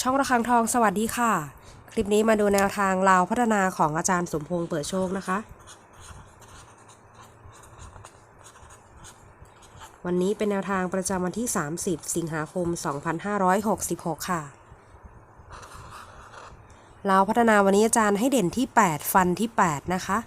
ช่องระฆังทองสวัสดีค่ะ คลิปนี้มาดูแนวทางลาวพัฒนาของอาจารย์สมพงษ์เปิดโชคนะคะ วันนี้เป็นแนวทางประจำวันที่ 30 สิงหาคม 2566 ค่ะลาวพัฒนาวันนี้อาจารย์ให้เด่นที่ 8 ฟันที่ 8 นะคะ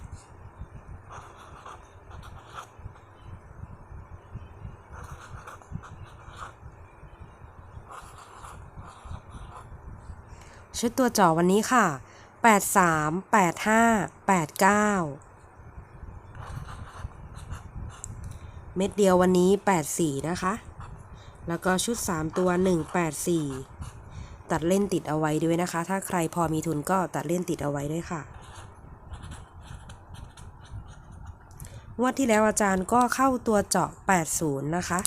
ชุดตัวจ่อวันนี้ค่ะ 83 85 89 เม็ดเดียววันนี้ 84 นะคะ แล้วก็ชุด 3 ตัว 184 ตัดเล่นติดเอาไว้ด้วยนะคะ ถ้าใครพอมีทุนก็ตัดเล่นติดเอาไว้ด้วยค่ะงวดที่แล้วอาจารย์ก็เข้าตัวเจาะ 80 นะคะ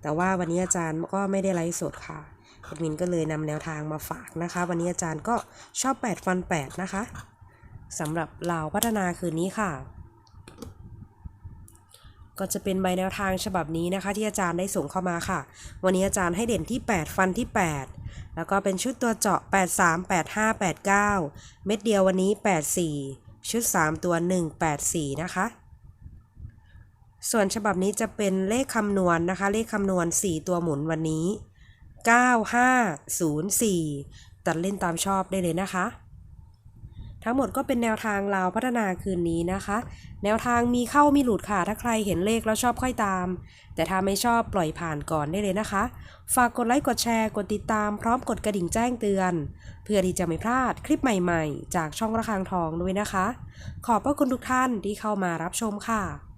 แต่ว่าวันนี้อาจารย์ก็ไม่ได้ไลฟ์สดค่ะ แอดมินก็เลยนำแนวทางมาฝากนะคะ วันนี้อาจารย์ก็ชอบ 8 ฟัน 8 นะคะสำหรับลาวพัฒนาคืนนี้ค่ะ ก็จะเป็นใบแนวทางฉบับนี้นะคะ ที่อาจารย์ได้ส่งเข้ามาค่ะ วันนี้อาจารย์ให้เด่นที่ 8 ฟันที่ 8 แล้วก็เป็นชุดตัวเจาะ 83 85 89 เม็ดเดียววันนี้ 84 ชุด 3 ตัว 184 นะคะส่วนฉบับนี้จะเป็นเลขคำนวณนะคะ เลขคำนวณ 4 ตัวหมุนวันนี้ 9504 ตัดเล่นตามชอบได้เลยนะคะ ทั้งหมดก็เป็นแนวทางลาวพัฒนาคืนนี้นะคะ แนวทางมีเข้ามีหลุดค่ะ ถ้าใครเห็นเลขแล้วชอบค่อยตาม แต่ถ้าไม่ชอบปล่อยผ่านก่อนได้เลยนะคะ ฝากกดไลค์กดแชร์กดติดตามพร้อมกดกระดิ่งแจ้งเตือน เพื่อที่จะไม่พลาดคลิปใหม่ ๆ จากช่องระฆังทองด้วยนะคะ ขอบพระคุณทุกท่านที่เข้ามารับชมค่ะ